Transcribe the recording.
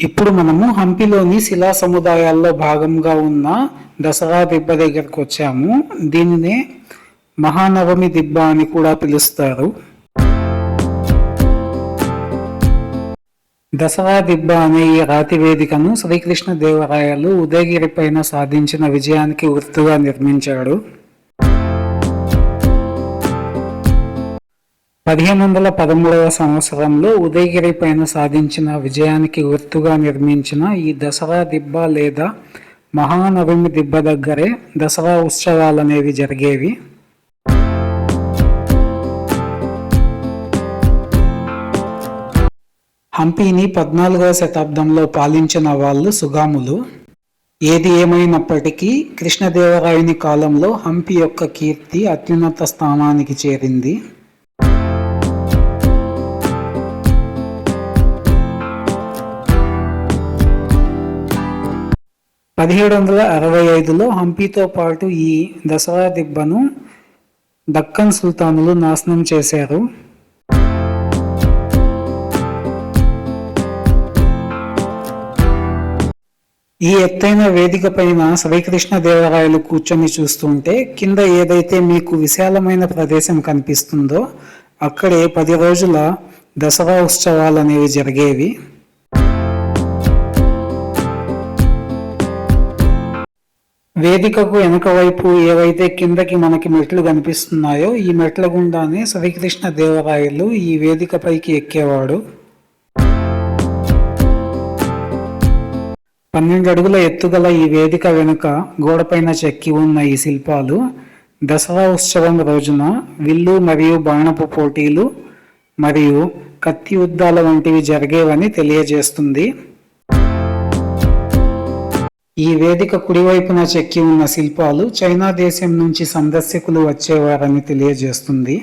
ఇప్పుడు మనము హంపిలోని శిలా సముదాయాల్లో భాగంగా ఉన్న దసరా దిబ్బ దగ్గరకు వచ్చాము. దీనినే మహానవమి దిబ్బ అని కూడా పిలుస్తారు. దసరా దిబ్బ అనే ఈ రాతి వేదికను శ్రీకృష్ణ దేవరాయలు ఉదయగిరి పైన సాధించిన విజయానికి గుర్తుగా నిర్మించాడు. పదిహేను వందల పదమూడవ సంవత్సరంలో ఉదయగిరి పైన సాధించిన విజయానికి గుర్తుగా నిర్మించిన ఈ దసరా దిబ్బ లేదా మహానవమి దిబ్బ దగ్గరే దసరా ఉత్సవాలు అనేవి జరిగేవి. హంపీని పద్నాలుగవ శతాబ్దంలో పాలించిన వాళ్ళు సుగాములు. ఏది ఏమైనప్పటికీ కృష్ణదేవరాయుని కాలంలో హంపి యొక్క కీర్తి అత్యున్నత స్థానానికి చేరింది. పదిహేడు వందల అరవై ఐదులో హంపీతో పాటు ఈ దసరా దిబ్బను దక్కన్ సుల్తానులు నాశనం చేశారు. ఈ ఎత్తైన వేదిక పైన శ్రీకృష్ణ దేవరాయలు కూర్చొని చూస్తుంటే కింద ఏదైతే మీకు విశాలమైన ప్రదేశం కనిపిస్తుందో అక్కడే పది రోజుల దసరా ఉత్సవాలు అనేవి జరిగేవి. వేదికకు వెనుక వైపు ఏవైతే కిందకి మనకి మెట్లు కనిపిస్తున్నాయో ఈ మెట్ల గుండానే శ్రీకృష్ణ దేవరాయలు ఈ వేదిక పైకి ఎక్కేవాడు. పన్నెండు అడుగుల ఎత్తుగల ఈ వేదిక వెనుక గోడపైన చెక్కి ఉన్న ఈ శిల్పాలు దసరా ఉత్సవం రోజున విల్లు మరియు బాణపు పోటీలు మరియు కత్తి యుద్ధాల వంటివి జరిగేవని తెలియజేస్తుంది. ఈ వేదిక కుడివైపున చెక్కి ఉన్న శిల్పాలు చైనా దేశం నుంచి సందర్శకులు వచ్చేవారని తెలియజేస్తుంది.